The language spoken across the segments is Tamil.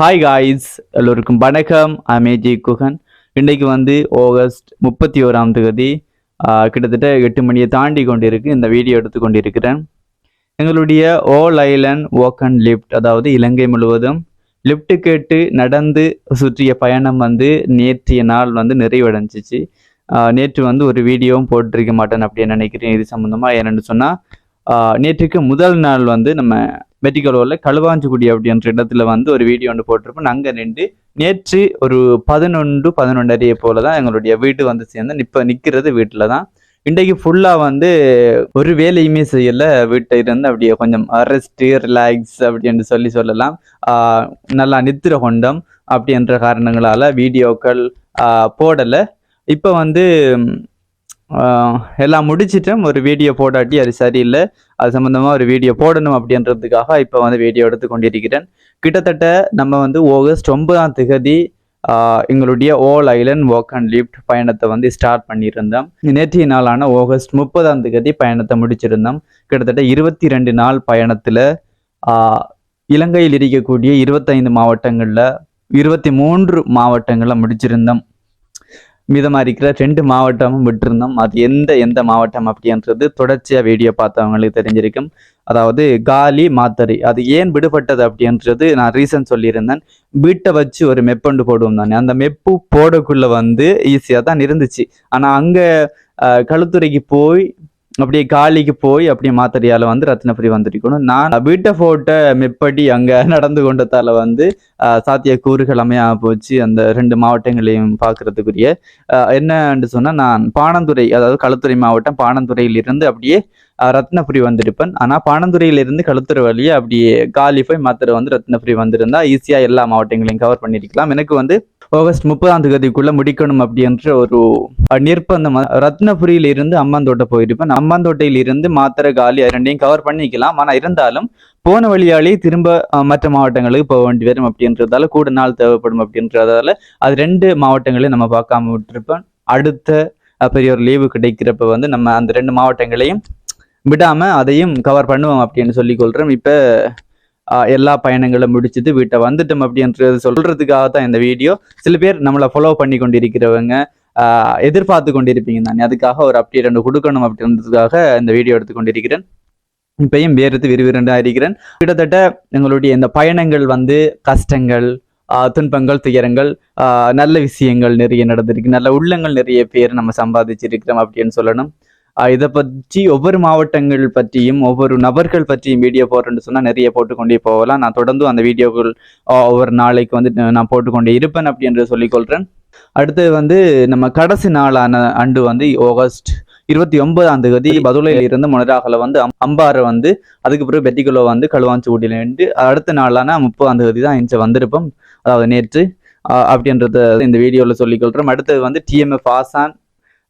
ஹாய் காய்ஸ் எல்லோருக்கும் வணக்கம். அமேஜி குகன். இன்றைக்கு வந்து ஆகஸ்ட் முப்பத்தி ஓராம் தேதி கிட்டத்தட்ட எட்டு மணியை தாண்டி கொண்டிருக்கு இந்த வீடியோ எடுத்து கொண்டிருக்கிறேன். எங்களுடைய all island walk and lift அதாவது இலங்கை முழுவதும் லிஃப்ட் கேட்டு நடந்து சுற்றிய பயணம் வந்து நேற்றைய நாள் வந்து நிறைவடைஞ்சிச்சு. நேற்று வந்து ஒரு வீடியோவும் போட்டிருக்க மாட்டேன் அப்படின்னு நினைக்கிறேன். இது சம்மந்தமாக என்னென்னு சொன்னால் நேற்றுக்கு முதல் நாள் வந்து நம்ம மெட்டிக்கலோவில் களுவாஞ்சிக்குடி அப்படின்ற இடத்துல வந்து ஒரு வீடியோ ஒன்று போட்டிருப்போம். அங்கே நின்று நேற்று ஒரு பதினொன்று பதினொன்றரையை போல தான் எங்களுடைய வீடு வந்து சேர்ந்து இப்போ நிற்கிறது வீட்டில் தான் இன்றைக்கு ஃபுல்லாக வந்து ஒரு வேலையுமே செய்யலை. வீட்டை இருந்து அப்படியே கொஞ்சம் ரெஸ்ட்டு ரிலாக்ஸ் அப்படின்னு சொல்லி சொல்லலாம். நல்லா நித்திர கொண்டம் அப்படின்ற காரணங்களால் வீடியோக்கள் போடலை. இப்போ வந்து எல்லாம் முடிச்சிட்டோம் ஒரு வீடியோ போடாட்டி அது சரியில்லை. அது சம்மந்தமாக ஒரு வீடியோ போடணும் அப்படின்றதுக்காக இப்போ வந்து வீடியோ எடுத்து கொண்டிருக்கிறேன். கிட்டத்தட்ட நம்ம வந்து ஆகஸ்ட் ஒன்பதாம் திகதி எங்களுடைய all island walk and lift பயணத்தை வந்து ஸ்டார்ட் பண்ணியிருந்தோம். நேற்றைய நாளான ஆகஸ்ட் முப்பதாம் திகதி பயணத்தை முடிச்சிருந்தோம். கிட்டத்தட்ட இருபத்தி ரெண்டு நாள் பயணத்தில் இலங்கையில் இருக்கக்கூடிய இருபத்தைந்து மாவட்டங்களில் இருபத்தி மூன்று மாவட்டங்களில் முடிச்சிருந்தோம். மீதமாக இருக்கிற ரெண்டு மாவட்டமும் விட்டிருந்தோம். அது எந்த எந்த மாவட்டம் அப்படின்றது தொடர்ச்சியாக வீடியோ பார்த்தவங்களுக்கு தெரிஞ்சிருக்கும். அதாவது காலி மாத்தறை. அது ஏன் விடுபட்டது அப்படின்றது நான் ரீசன் சொல்லியிருந்தேன். வீட்டை வச்சு ஒரு மெப்பண்டு போடுவோம் தானே. அந்த மெப்பு போடக்குள்ளே வந்து ஈஸியாக தான் இருந்துச்சு. ஆனால் அங்கே களுத்துறைக்கு போய் அப்படியே காலிக்கு போய் அப்படியே மாத்தறையால வந்து ரத்னபுரி வந்திருக்கணும் நான் வீட்டை போட்ட மெப்படி அங்கே நடந்து கொண்டதால வந்து சாத்திய கூறுகள் அமையாம போச்சு. அந்த ரெண்டு மாவட்டங்களையும் பார்க்கறதுக்குரிய என்னன்னு சொன்னா நான் பாணந்துறை அதாவது களுத்துறை மாவட்டம் பாணந்துறையில் இருந்து அப்படியே ரத்னபுரி வந்திருப்பேன். ஆனால் பாணந்துறையில இருந்து களுத்துறை வழியே அப்படியே காலி போய் மாத்திரை வந்து ரத்னபுரி வந்திருந்தா ஈஸியாக எல்லா மாவட்டங்களையும் கவர் பண்ணியிருக்கலாம் எனக்கு வந்து ஆகஸ்ட் முப்பதாம் தேதிக்குள்ள முடிக்கணும் அப்படின்ற ஒரு நிர்பந்தம். ரத்னபுரியில இருந்து அம்மாந்தோட்டை போயிருப்பேன். அம்மாந்தோட்டையில இருந்து மாத்திரை காலி ரெண்டையும் கவர் பண்ணிக்கலாம். ஆனால் இருந்தாலும் போன வழியாலே திரும்ப மற்ற மாவட்டங்களுக்கு போக வேண்டி வரும் அப்படின்றதால கூட நாள் தேவைப்படும் அப்படின்றதால அது ரெண்டு மாவட்டங்களையும் நம்ம பார்க்காம விட்டுருப்போம் அடுத்த பெரிய ஒரு லீவு கிடைக்கிறப்ப வந்து நம்ம அந்த ரெண்டு மாவட்டங்களையும் விடாமல் அதையும் கவர் பண்ணுவோம் அப்படின்னு சொல்லி கொள்கிறோம் இப்போ எல்லா பயணங்களும் முடிச்சுட்டு வீட்டை வந்துட்டோம் அப்படின்றது சொல்கிறதுக்காக தான் இந்த வீடியோ. சில பேர் நம்மளை ஃபாலோ பண்ணி கொண்டிருக்கிறவங்க எதிர்பார்த்து கொண்டிருப்பீங்க நான் அதுக்காக ஒரு அப்டேட் ஒன்று கொடுக்கணும் அப்படின்றதுக்காக இந்த வீடியோ எடுத்து கொண்டிருக்கிறேன். இப்பயும் வேறுத்து விறுவிறுண்டா இருக்கிறேன். கிட்டத்தட்ட எங்களுடைய இந்த பயணங்கள் வந்து கஷ்டங்கள் துன்பங்கள் துயரங்கள் நல்ல விஷயங்கள் நிறைய நடந்திருக்கு. நல்ல உள்ளங்கள் நிறைய பேர் நம்ம சம்பாதிச்சிருக்கிறோம் அப்படின்னு சொல்லணும். இதை பற்றி ஒவ்வொரு மாவட்டங்கள் பற்றியும் ஒவ்வொரு நபர்கள் பற்றியும் வீடியோ போடுறேன்னு சொன்னால் நிறைய போட்டுக்கொண்டே போகலாம். நான் தொடர்ந்து அந்த வீடியோக்கள் ஒவ்வொரு நாளைக்கு வந்து நான் போட்டுக்கொண்டே இருப்பேன் அப்படின்றத சொல்லிக்கொள்கிறேன் அடுத்தது வந்து நம்ம கடைசி நாளான ஆண்டு வந்து ஆகஸ்ட் இருபத்தி ஒன்பதாம் தேதி பதுளையில இருந்து மொனராகல வந்து அம்- அம்பாறை வந்து அதுக்கு பிறகு பெட்டிக்குள்ள வந்து களுவாஞ்சூட்டில இருந்து அடுத்த நாளான முப்பதாம் தேதி தான் இங்க வந்திருப்போம். அதாவது நேற்று அப்படின்றத இந்த வீடியோவில் சொல்லிக்கொள்கிறோம் அடுத்தது வந்து டிஎம்எஃப் ஆசான்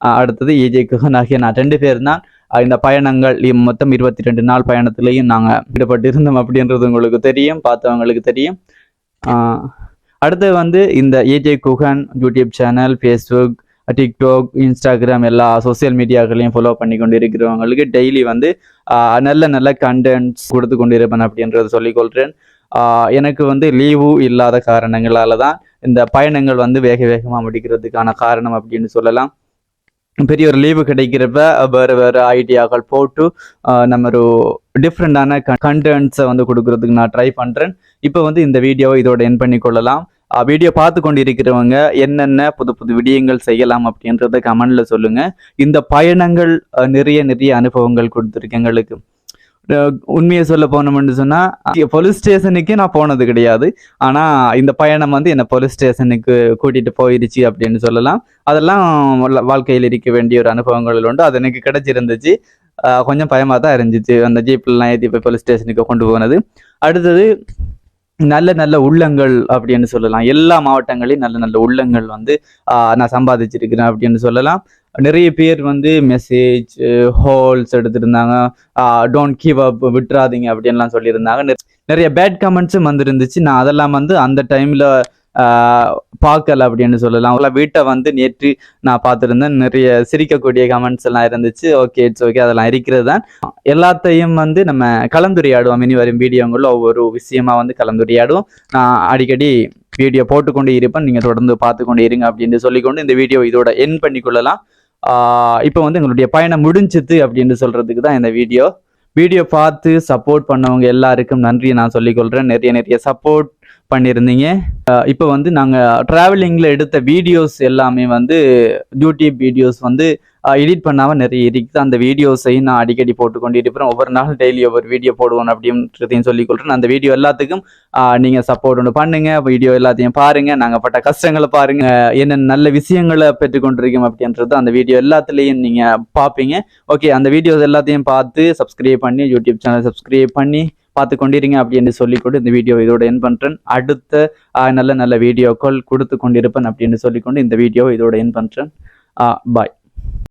அடுத்தது ஏஜே குஹன் ஆகிய நான் ரெண்டு பேர் தான் இந்த பயணங்கள் மொத்தம் இருபத்தி ரெண்டு நாள் பயணத்திலையும் நாங்கள் ஈடுபட்டு இருந்தோம் அப்படின்றது உங்களுக்கு தெரியும் பார்த்தவங்களுக்கு தெரியும். அடுத்து வந்து இந்த A J Guhan YouTube channel Facebook TikTok Instagram எல்லா சோஷியல் மீடியாக்களையும் ஃபாலோ பண்ணி கொண்டு இருக்கிறவங்களுக்கு டெய்லி வந்து நல்ல நல்ல கண்டென்ட்ஸ் கொடுத்து கொண்டு இருப்பேன் அப்படின்றத சொல்லிக்கொள்கிறேன் எனக்கு வந்து லீவு இல்லாத காரணங்களால தான் இந்த பயணங்கள் வந்து வேக வேகமாக முடிக்கிறதுக்கான காரணம் அப்படின்னு சொல்லலாம். பெரிய ஒரு லீவு கிடைக்கிறப்ப வேறு வேறு ஐடியாக்கள் போட்டு நம்ம ஒரு டிஃப்ரெண்டான கண்டென்ட்ஸை வந்து கொடுக்கறதுக்கு நான் ட்ரை பண்ணுறேன் இப்போ வந்து இந்த வீடியோவை இதோட என் பண்ணி கொள்ளலாம். வீடியோ பார்த்து கொண்டு இருக்கிறவங்க என்னென்ன புது புது விடயங்கள் செய்யலாம் அப்படின்றத கமெண்டில் சொல்லுங்கள் இந்த பயணங்கள் நிறைய நிறைய அனுபவங்கள் கொடுத்துருக்கு எங்களுக்கு. உண்மையை சொல்ல போனோம்னு சொன்னால் போலீஸ் ஸ்டேஷனுக்கு நான் போனது கிடையாது. ஆனால் இந்த பயணம் வந்து என்னை போலீஸ் ஸ்டேஷனுக்கு கூட்டிகிட்டு போயிருச்சு அப்படின்னு சொல்லலாம். அதெல்லாம் வாழ்க்கையில் இருக்க வேண்டிய ஒரு அனுபவங்கள் உண்டு. அது எனக்கு கிடைச்சிருந்துச்சு. கொஞ்சம் பயமாக தான் இருந்துச்சு. அந்த ஜீப்லாம் ஏற்றி போய் போலீஸ் ஸ்டேஷனுக்கு கொண்டு போனது. அடுத்தது நல்ல நல்ல உள்ளங்கள் அப்படின்னு சொல்லலாம். எல்லா மாவட்டங்களையும் நல்ல நல்ல உள்ளங்கள் வந்து நான் சம்பாதிச்சிருக்கிறேன் அப்படின்னு சொல்லலாம். நிறைய பேர் வந்து மெசேஜ் ஹோல்ஸ் எடுத்திருந்தாங்க. டோன்ட் கீவ் அப் விட்டுறாதீங்க அப்படின்லாம் சொல்லியிருந்தாங்க. நிறைய பேட் கமெண்ட்ஸும் வந்துருந்துச்சு. நான் அதெல்லாம் வந்து அந்த டைமில் பார்க்கல அப்படின்னு சொல்லலாம். அவங்கள வீட்டை வந்து நேற்று நான் பார்த்துருந்தேன். நிறைய சிரிக்கக்கூடிய கமெண்ட்ஸ் எல்லாம் இருந்துச்சு. ஓகே இட்ஸ் ஓகே அதெல்லாம் இருக்கிறது தான். எல்லாத்தையும் வந்து நம்ம கலந்துரையாடுவோம். இனி வரும் வீடியோங்களில் ஒவ்வொரு விஷயமா வந்து கலந்துரையாடுவோம். நான் அடிக்கடி வீடியோ போட்டுக்கொண்டே இருப்பேன். நீங்கள் தொடர்ந்து பார்த்து கொண்டு இருங்க அப்படின்னு சொல்லிக்கொண்டு இந்த வீடியோ இதோட என் பண்ணிக்கொள்ளலாம். இப்போ வந்து எங்களுடைய பயணம் முடிஞ்சுது அப்படின்னு சொல்கிறதுக்கு தான் இந்த வீடியோ. வீடியோ பார்த்து சப்போர்ட் பண்ணவங்க எல்லாருக்கும் நன்றி நான் சொல்லிக்கொள்கிறேன் நிறைய நிறைய சப்போர்ட் பண்ணியிருந்தீங்க. இப்போ வந்து நாங்கள் ட்ராவலிங்கில் எடுத்த வீடியோஸ் எல்லாமே வந்து யூடியூப் வீடியோஸ் வந்து எடிட் பண்ணாமல் நிறைய இருக்குது அந்த வீடியோஸையும் நான் அடிக்கடி போட்டுக்கொண்டு இருப்பேன். ஒவ்வொரு நாள் டெய்லி ஒவ்வொரு வீடியோ போடுவோம் அப்படின்றதையும் சொல்லிக்கொள்கிறேன் அந்த வீடியோ எல்லாத்துக்கும் நீங்கள் சப்போர்ட் ஒன்று பண்ணுங்கள் வீடியோ எல்லாத்தையும் பாருங்கள் நாங்கள் பட்ட கஷ்டங்களை பாருங்கள் என்னென்ன நல்ல விஷயங்களை பெற்றுக்கொண்டிருக்கோம் அப்படின்றது அந்த வீடியோ எல்லாத்துலேயும் நீங்கள் பார்ப்பீங்க. ஓகே அந்த வீடியோஸ் எல்லாத்தையும் பார்த்து சப்ஸ்கிரைப் பண்ணி யூடியூப் சேனல் சப்ஸ்கிரைப் பண்ணி பார்த்து கொண்டிருங்க அப்படின்னு சொல்லிக்கொண்டு இந்த வீடியோ இதோட என் பண்ணுறேன் அடுத்த நல்ல நல்ல வீடியோக்கள் கொடுத்து கொண்டிருப்பேன் அப்படின்னு சொல்லிக்கொண்டு இந்த வீடியோ இதோட என் பண்ணுறேன் பாய்